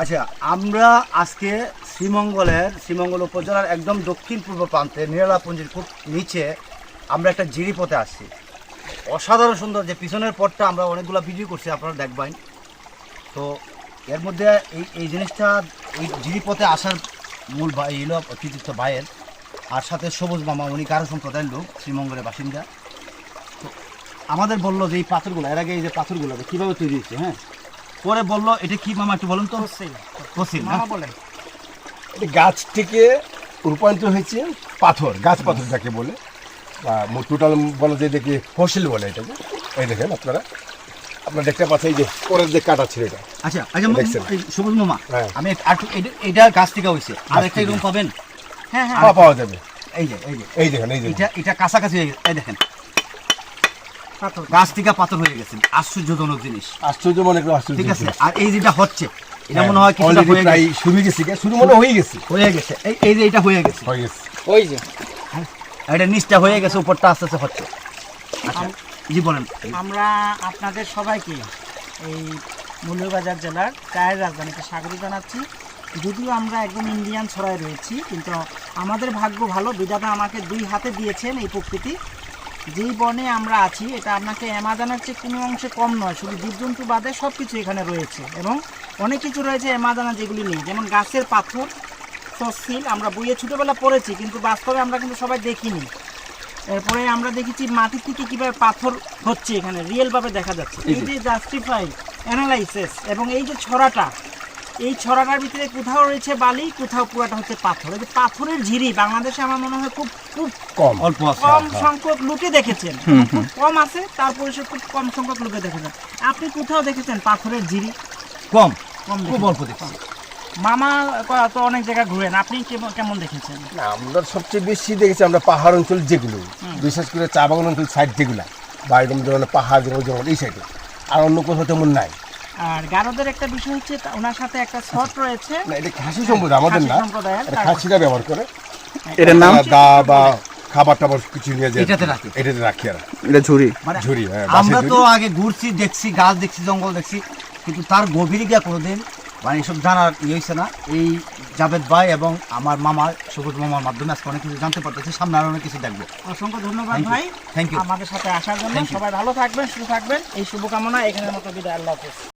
আচ্ছা আমরা আজকে শ্রীমঙ্গলের, শ্রীমঙ্গল উপজেলার একদম দক্ষিণ পূর্ব প্রান্তে নিরালাপুঞ্জির খুব নিচে আমরা একটা জিরিপথে আসছি। অসাধারণ সুন্দর যে পিছনের পথটা আমরা অনেকগুলো ভিডিও করছি, আপনারা দেখবেন। তো এর মধ্যে এই এই জিনিসটা, এই জিরিপথে আসার মূল ভাই হলো কৃতিত্ব ভাইয়ের। আর সাথে সবুজ মামা, উনি কারও সম্প্রদায়ের লোক, শ্রীমঙ্গলের বাসিন্দা। তো আমাদের বলল যে এই পাথরগুলো, এর আগে এই যে পাথরগুলো কীভাবে তৈরি হয়েছে হ্যাঁ? পরে বলল এটা কি মামা একটু বলুন তো? ফসিল। মামা বলেন এই গাছ থেকে রূপান্তর হয়েছে পাথর গাছ পাথর যাকে বলে। বা টোটাল বলা যায় দেখি ফসিল বলে এটাকে। এই দেখেন আপনারা। আপনারা দেখতে পাচ্ছেন এই যে পরের যে কাটা ছিল এটা। আচ্ছা আচ্ছা। সবুজ মামা হ্যাঁ। আমি এটা- এটা গাছ থেকে হয়েছে। আর একটা এরকম পাবেন? হ্যাঁ হ্যাঁ। পাওয়া পাওয়া যাবে। এই যে এই যে। এই দেখেন এই যে এটা এটা কাছাকাছি হয়ে গেছে। এই দেখেন। গাছ থেকে পাথর হয়ে গেছে। আশ্চর্যজনক জিনিস। আশ্চর্য মনে করে আশ্চর্য ঠিক আছে? আর এই যেটা হচ্ছে এটা হ্যাঁ, মনে হয় কিছুটা হয়ে গেছে। শুরু হয়ে গেছে শুরু মনে হয়ে গেছে। হয়ে গেছে। এই এই যে এটা হয়ে গেছে। হয়ে গেছে। ওই যে। এটা নিচটা হয়ে গেছে উপরটা আস্তে আস্তে হচ্ছে। আচ্ছা জি বলেন। আমরা আপনাদের সবাইকে এই মৌলভীবাজার জেলার চায়ের রাজধানীতে স্বাগত জানাচ্ছি। যদিও আমরা একদম ইন্ডিয়ান ছড়ায় রয়েছি কিন্তু আমাদের ভাগ্য ভালো বিধাতা আমাকে দুই হাতে দিয়েছেন এই প্রকৃতি। যেই বনে আমরা আছি এটা আপনাকে অ্যামাজনের চেয়ে কোনো অংশে কম নয় শুধু জীবজন্তু বাদে সব কিছু এখানে রয়েছে এবং অনেক কিছু রয়েছে অ্যামাজনে যেগুলি নেই যেমন গাছের পাথর ফসিল আমরা বইয়ে ছোটোবেলা পড়েছি কিন্তু বাস্তবে আমরা কিন্তু সবাই দেখিনি। এরপরে আমরা দেখেছি মাটি থেকে কীভাবে পাথর হচ্ছে এখানে রিয়েলভাবে দেখা যাচ্ছে। এই যে জাস্টিফাই অ্যানালাইসিস এবং এই যে ছড়াটা এই ছড়াটার ভিতরে কোথাও রয়েছে বালি কোথাও পুরাটা হচ্ছে পাথর। এই পাথরের ঝিরি বাংলাদেশে আমার মনে হয় খুব খুব কম। অল্প কম সংখ্যক লোকে দেখেছেন। খুব কম আছে তারপরে সে খুব কম সংখ্যক লোকে দেখেছেন। আপনি কোথাও দেখেছেন পাথরের ঝিরি? কম। কম খুব। অল্প দেখছি। মামা তো অনেক জায়গায় ঘুরেন। আপনি কেমন- কেমন দেখেছেন? না আমরা সবচেয়ে বেশি দেখেছি আমরা পাহাড় অঞ্চল যেগুলো। বিশেষ করে চা বাগান অঞ্চল সাইড যেগুলা। বা এরকম ধরনের পাহাড় জঙ্গল এই সাইডে। আর অন্য কোথাও তেমন নাই। আর গারদের একটা বিষয় হচ্ছে ওনার সাথে একটা শট রয়েছে। না এটা খাসি সম্প্রদায় আমাদের না। খাসিরা ব্যবহার করে। এটার নাম? দা বা খাবার টাবার কিছু নিয়ে যায়। এটাতে রাখে। এটাতে রাখি আর এটা ঝুড়ি? মানে ঝুড়ি হ্যাঁ আমরা তো আগে ঘুরছি দেখছি গাছ দেখছি জঙ্গল দেখছি কিন্তু তার গভীরে গিয়ে কোনোদিন মানে এসব জানার ইয়ে হয়েছে না। এই জাভেদ ভাই এবং আমার মামা সবুজ মামার মাধ্যমে আজকে অনেক কিছু জানতে পারতেছি সামনে আরও অনেক কিছু দেখব। অসংখ্য ধন্যবাদ ভাই। থ্যাংক ইউ আমাদের সাথে আসার জন্য সবাই ভালো থাকবেন সুস্থ থাকবেন। এই শুভকামনা এখানের মতো বিদায় আল্লাহ হাফেজ।